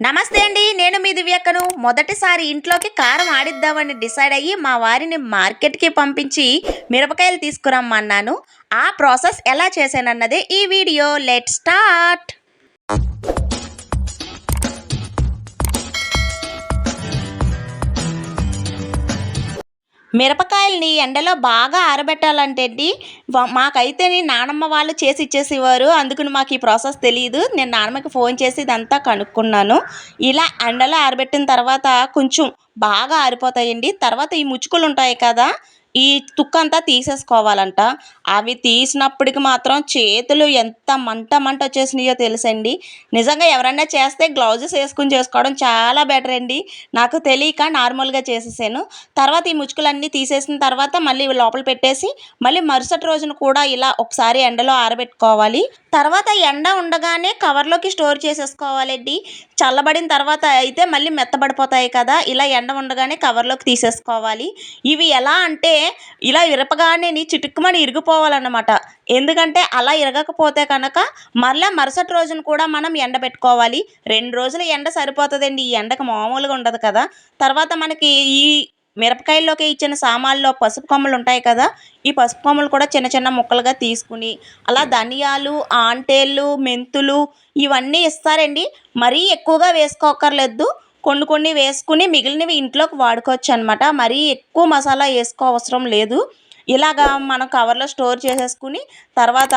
నమస్తే అండి నేను మీ దివ్యక్కను. మొదటిసారి ఇంట్లోకి కారం ఆడిద్దామని డిసైడ్ అయ్యి మా వారిని మార్కెట్కి పంపించి మిరపకాయలు తీసుకురమ్మన్నాను. ఆ ప్రాసెస్ ఎలా చేశానన్నదే ఈ వీడియో. Let start. మిరపకాయల్ని ఎండలో బాగా ఆరబెట్టాలంటే అండి మాకైతే నానమ్మ వాళ్ళు చేసి ఇచ్చేసేవారు. అందుకని మాకు ఈ ప్రాసెస్ తెలియదు నేను నాన్నమ్మకి ఫోన్ చేసి ఇదంతా కనుక్కున్నాను. ఇలా ఎండలో ఆరబెట్టిన తర్వాత కొంచెం బాగా ఆరిపోతాయండి. తర్వాత ఈ ముచ్చుకులు ఉంటాయి కదా ఈ తుక్కంతా తీసేసుకోవాలంట. అవి తీసినప్పటికి మాత్రం చేతులు ఎంత మంట మంట వచ్చేసినాయో తెలుసండి. నిజంగా ఎవరైనా చేస్తే గ్లౌజెస్ వేసుకుని చేసుకోవడం చాలా బెటర్ అండి. నాకు తెలియక నార్మల్గా చేసేసాను. తర్వాత ఈ ముచ్చుకులన్నీ తీసేసిన తర్వాత మళ్ళీ లోపల పెట్టేసి మళ్ళీ మరుసటి రోజున కూడా ఇలా ఒకసారి ఎండలో ఆరబెట్టుకోవాలి. తర్వాత ఎండ ఉండగానే కవర్లోకి స్టోర్ చేసేసుకోవాలండి. చల్లబడిన తర్వాత అయితే మళ్ళీ మెత్తబడిపోతాయి కదా ఇలా ఎండ ఉండగానే కవర్లోకి తీసేసుకోవాలి. ఇవి ఎలా అంటే ఇలా ఇరపగానే చిటుక్కుమని ఇరిగిపోవాలన్నమాట. ఎందుకంటే అలా ఇరగకపోతే కనుక మరలా మరుసటి రోజున కూడా మనం ఎండబెట్టుకోవాలి. రెండు రోజులు ఎండ సరిపోతుందండి. ఈ ఎండకు మామూలుగా ఉండదు కదా. తర్వాత మనకి ఈ మిరపకాయల్లోకి ఇచ్చిన సామాన్లో పసుపు కొమ్మలు ఉంటాయి కదా. ఈ పసుపు కొమ్మలు కూడా చిన్న చిన్న ముక్కలుగా తీసుకుని అలా ధనియాలు ఆంటేళ్ళు మెంతులు ఇవన్నీ ఇస్తారండి. మరీ ఎక్కువగా వేసుకోకర్లేదు కొన్ని కొన్ని వేసుకుని మిగిలినవి ఇంట్లోకి వాడుకోవచ్చు అనమాట మరీ ఎక్కువ మసాలా వేసుకో అవసరం లేదు. ఇలాగా మనం కవర్లో స్టోర్ చేసేసుకుని తర్వాత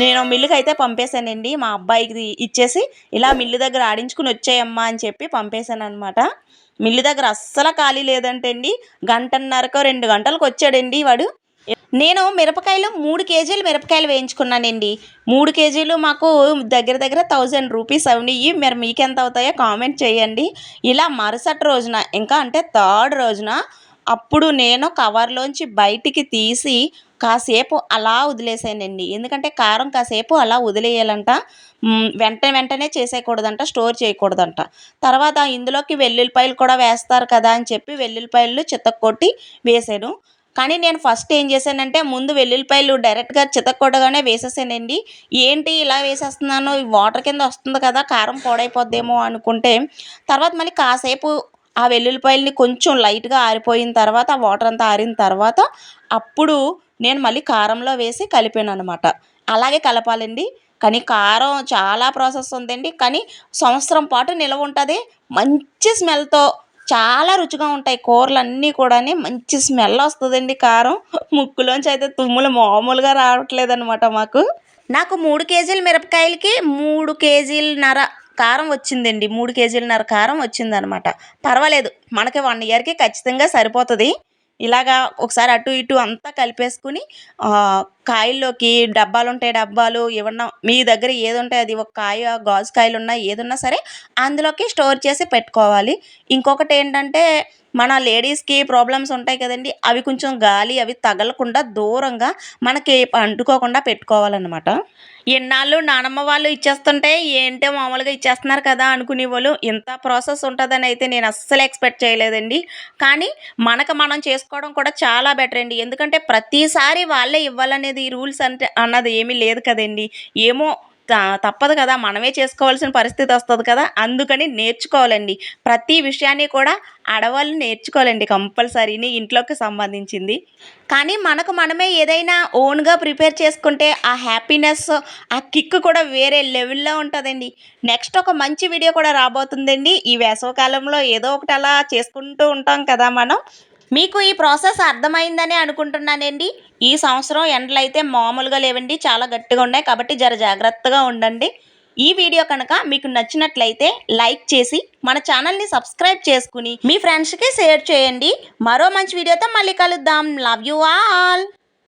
నేను మిల్లుకి అయితే పంపేశానండి. మా అబ్బాయికి ఇచ్చేసి ఇలా మిల్లు దగ్గర ఆడించుకుని వచ్చేయమ్మా అని చెప్పి పంపేశాను అనమాట మిల్లు దగ్గర అస్సలు ఖాళీ లేదంటే అండి గంటన్నరకు రెండు గంటలకు వచ్చాడండి వాడు. నేను మిరపకాయలు మూడు కేజీలు మిరపకాయలు వేయించుకున్నానండి. మూడు కేజీలు మాకు దగ్గర దగ్గర థౌజండ్ రూపీస్ అవనివి మరి మీకు ఎంత అవుతాయో కామెంట్ చేయండి. ఇలా మరుసటి రోజున ఇంకా అంటే థర్డ్ రోజున అప్పుడు నేను కవర్లోంచి బయటికి తీసి కాసేపు అలా వదిలేసానండి. ఎందుకంటే కారం కాసేపు అలా వదిలేయాలంట. వెంటనే వెంట వెంటనే చేసేయకూడదంట స్టోర్ చేయకూడదంట. తర్వాత ఇందులోకి వెల్లుల్లిపాయలు కూడా వేస్తారు కదా అని చెప్పి వెల్లుల్లిపాయలు చిత్తకొట్టి వేసాను. కానీ నేను ఫస్ట్ ఏం చేశానంటే ముందు వెల్లుల్లిపాయలు డైరెక్ట్గా చితక్కొట్టగానే వేసేసానండి. ఏంటి ఇలా వేసేస్తున్నాను వాటర్ కింద వస్తుంది కదా కారం పొడైపోద్దేమో అనుకుంటే తర్వాత మళ్ళీ కాసేపు ఆ వెల్లుల్లిపాయలని కొంచెం లైట్గా ఆరిపోయిన తర్వాత ఆ వాటర్ అంతా ఆరిన తర్వాత అప్పుడు నేను మళ్ళీ కారంలో వేసి కలిపాను అనమాట అలాగే కలపాలండి. కానీ కారం చాలా ప్రాసెస్ ఉందండి. కానీ సంవత్సరం పాటు నిల్వ ఉంటుంది. మంచి స్మెల్తో చాలా రుచిగా ఉంటాయి కూరలు అన్నీ కూడా మంచి స్మెల్ వస్తుందండి కారం. ముక్కులోంచి అయితే తుమ్ములు మామూలుగా రావట్లేదు అనమాట మాకు. నాకు మూడు కేజీల మిరపకాయలకి మూడు కేజీలన్నర కారం వచ్చిందండి. మూడు కేజీలన్నర కారం వచ్చిందనమాట పర్వాలేదు. మనకి వన్ ఇయర్కి ఖచ్చితంగా సరిపోతుంది. ఇలాగా ఒకసారి అటు ఇటు అంతా కలిపేసుకుని కాయల్లోకి డబ్బాలు ఉంటాయి డబ్బాలు ఏమన్నా మీ దగ్గర ఏది ఉంటే అది ఒక కాయ గాజు కాయలు ఉన్నా ఏదున్నా సరే అందులోకి స్టోర్ చేసి పెట్టుకోవాలి. ఇంకొకటి ఏంటంటే మన లేడీస్కి ప్రాబ్లమ్స్ ఉంటాయి కదండి అవి కొంచెం గాలి అవి తగలకుండా దూరంగా మనకి అంటుకోకుండా పెట్టుకోవాలన్నమాట. ఎన్నాళ్ళు నానమ్మ వాళ్ళు ఇచ్చేస్తుంటే ఏంటో మామూలుగా ఇచ్చేస్తున్నారు కదా అనుకునే వాళ్ళు ఇంత ప్రాసెస్ ఉంటుందని అయితే నేను అస్సలు ఎక్స్పెక్ట్ చేయలేదండి. కానీ మనకు మనం చేసుకోవడం కూడా చాలా బెటర్ అండి. ఎందుకంటే ప్రతిసారి వాళ్ళే ఇవ్వాలనేది ఈ రూల్స్ అంటే అన్నది ఏమీ లేదు కదండి. ఏమో తప్పదు కదా మనమే చేసుకోవాల్సిన పరిస్థితి వస్తుంది కదా అందుకని నేర్చుకోవాలండి. ప్రతి విషయాన్ని కూడా ఆడవాళ్ళు నేర్చుకోవాలండి కంపల్సరీని ఇంట్లోకి సంబంధించింది. కానీ మనకు మనమే ఏదైనా ఓన్గా ప్రిపేర్ చేసుకుంటే ఆ హ్యాపీనెస్ ఆ కిక్ కూడా వేరే లెవెల్లో ఉంటుందండి. నెక్స్ట్ ఒక మంచి వీడియో కూడా రాబోతుందండి. ఈ వేసవకాలంలో ఏదో ఒకటి అలా చేసుకుంటూ ఉంటాం కదా మనం. మీకు ఈ ప్రాసెస్ అర్థమైందని అనుకుంటున్నానండి. ఈ సంవత్సరం ఎండలు అయితే మామూలుగా లేవండి చాలా గట్టిగా ఉన్నాయి కాబట్టి జర జాగ్రత్తగా ఉండండి. ఈ వీడియో కనుక మీకు నచ్చినట్లయితే లైక్ చేసి మన ఛానల్ని సబ్స్క్రైబ్ చేసుకుని మీ ఫ్రెండ్స్కి షేర్ చేయండి. మరో మంచి వీడియోతో మళ్ళీ కలుద్దాం. Love you all